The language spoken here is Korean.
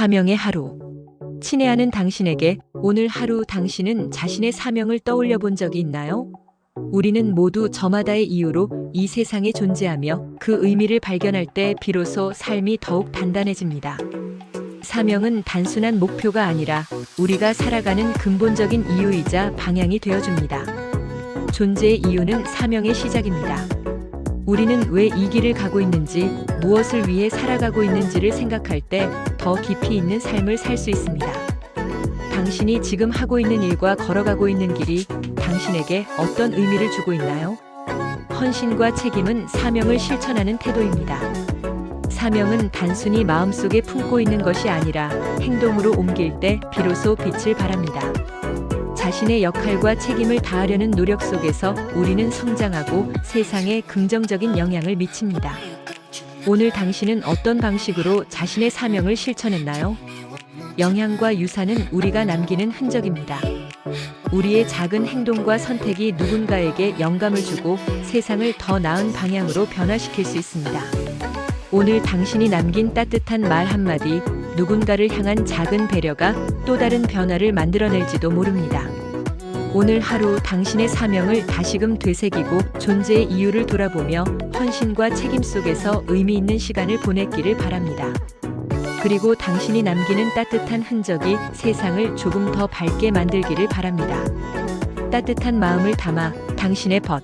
사명의 하루. 친애하는 당신에게 오늘 하루 당신은 자신의 사명을 떠올려 본 적이 있나요? 우리는 모두 저마다의 이유로 이 세상에 존재하며 그 의미를 발견할 때 비로소 삶이 더욱 단단해집니다. 사명은 단순한 목표가 아니라 우리가 살아가는 근본적인 이유이자 방향이 되어줍니다. 존재의 이유는 사명의 시작입니다. 우리는 왜 이 길을 가고 있는지, 무엇을 위해 살아가고 있는지를 생각할 때 더 깊이 있는 삶을 살 수 있습니다. 당신이 지금 하고 있는 일과 걸어가고 있는 길이 당신에게 어떤 의미를 주고 있나요? 헌신과 책임은 사명을 실천하는 태도입니다. 사명은 단순히 마음속에 품고 있는 것이 아니라 행동으로 옮길 때 비로소 빛을 발합니다. 자신의 역할과 책임을 다하려는 노력 속에서 우리는 성장하고 세상에 긍정적인 영향을 미칩니다. 오늘 당신은 어떤 방식으로 자신의 사명을 실천했나요? 영향과 유산은 우리가 남기는 흔적입니다. 우리의 작은 행동과 선택이 누군가에게 영감을 주고 세상을 더 나은 방향으로 변화시킬 수 있습니다. 오늘 당신이 남긴 따뜻한 말 한마디, 누군가를 향한 작은 배려가 또 다른 변화를 만들어낼지도 모릅니다. 오늘 하루 당신의 사명을 다시금 되새기고 존재의 이유를 돌아보며 헌신과 책임 속에서 의미 있는 시간을 보냈기를 바랍니다. 그리고 당신이 남기는 따뜻한 흔적이 세상을 조금 더 밝게 만들기를 바랍니다. 따뜻한 마음을 담아 당신의 벗